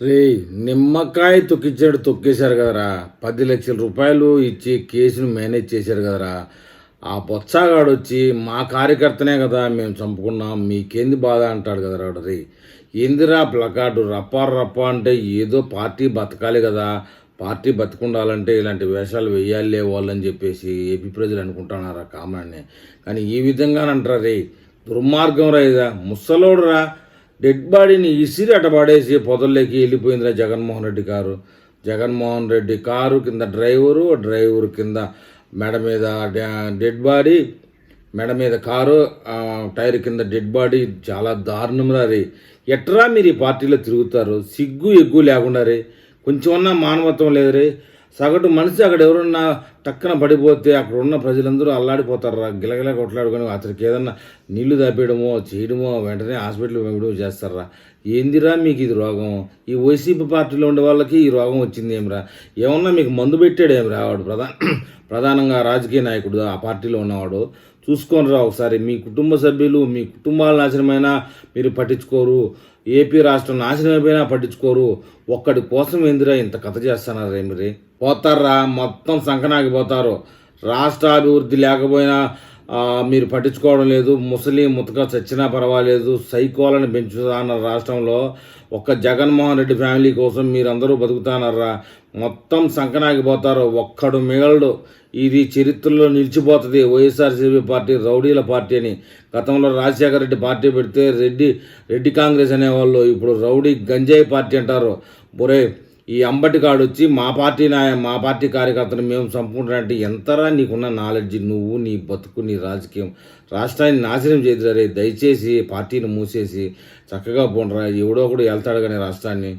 రే నిమ్మకాయ తొక్కిచ్చాడు తొక్కేశారు కదరా. పది లక్షల రూపాయలు ఇచ్చి కేసును మేనేజ్ చేశారు కదరా. ఆ బొత్సాగాడు వచ్చి మా కార్యకర్తనే కదా మేము చంపుకున్నాం మీకేంది బాధ? అంటాడు కదరా రే ఏందిరా ప్లకార్డు రప్ప రప్ప అంటే ఏదో పార్టీ బతకాలి కదా. పార్టీ బతుకుండాలంటే ఇలాంటి వేషాలు వేయాలే వాళ్ళని చెప్పేసి ఏపీ ప్రజలు అనుకుంటున్నారా కామన్ కానీ ఈ విధంగానంటారా రే దుర్మార్గం రా ఇదా. ముసలోడు రా డెడ్ బాడీని ఇసిరి అటబడేసి పొదల్లోకి వెళ్ళిపోయిందిరా జగన్మోహన్ రెడ్డి కారు. జగన్మోహన్ రెడ్డి కారు కింద డ్రైవరు డ్రైవర్ కింద మెడ మీద డెడ్ బాడీ మెడ మీద కారు టైర్ కింద డెడ్ బాడీ చాలా దారుణంరా రే ఎట్రా మీరు ఈ పార్టీలో తిరుగుతారు? సిగ్గు ఎగ్గు లేకుండా రే. కొంచెమన్నా మానవత్వం లేదు రే సగటు మనిషి అక్కడ ఎవరన్నా టక్కన పడిపోతే అక్కడ ఉన్న ప్రజలందరూ అల్లాడిపోతారు? రా గిలగిల కొట్లాడుకొని అతనికి ఏదన్నా నీళ్ళు దాపేయడమో చేయడమో వెంటనే హాస్పిటల్ పంపడం చేస్తారా? ఏందిరా మీకు ఇది రోగం? ఈ వైసీపీ పార్టీలో ఉండే వాళ్ళకి ఈ రోగం వచ్చింది ఏమిరా ఏమన్నా మీకు మందు పెట్టాడు ఏమిరా వాడు ప్రధాన ప్రధానంగా రాజకీయ నాయకుడు ఆ పార్టీలో ఉన్నవాడు. చూసుకొని రా ఒకసారి మీ కుటుంబ సభ్యులు మీ కుటుంబాల నాశనమైనా మీరు పట్టించుకోరు. ఏపీ రాష్ట్రం నాశనం అయిపోయినా పట్టించుకోరు. ఒక్కడి కోసం ఎందురా ఇంత కథ చేస్తున్నారు ఏమిరి పోతారా? మొత్తం సంకనాగిపోతారు. పోతారు రాష్ట్ర అభివృద్ధి లేకపోయినా మీరు పట్టించుకోవడం లేదు. ముసలి ముతక చచ్చినా పర్వాలేదు. సైకోలను పెంచుతాన్నారు రాష్ట్రంలో. ఒక్క జగన్మోహన్ రెడ్డి ఫ్యామిలీ కోసం మీరందరూ బతుకుతానర్రా. మొత్తం సంకనాకి పోతారు ఒక్కడు మిగలడు. ఇది చరిత్రలో నిలిచిపోతుంది. వైఎస్ఆర్సీపీ పార్టీ రౌడీల పార్టీ అని. గతంలో రాజశేఖర రెడ్డి పార్టీ పెడితే రెడ్డి రెడ్డి కాంగ్రెస్ అనేవాళ్ళు. ఇప్పుడు రౌడీ గంజాయి పార్టీ అంటారు. బొరే ఈ అంబటికాడు వచ్చి మా పార్టీ నాయ మా పార్టీ కార్యకర్తను మేము చంపుకుంటానంటే ఎంతరా నీకున్న నాలెడ్జ్ నువ్వు నీ బతుకు నీ రాజకీయం. రాష్ట్రాన్ని నాశనం చేద్దరే దయచేసి పార్టీని మూసేసి చక్కగా పోండిరా. ఎవడో ఒకడు వెళ్తాడు కానీ రాష్ట్రాన్ని.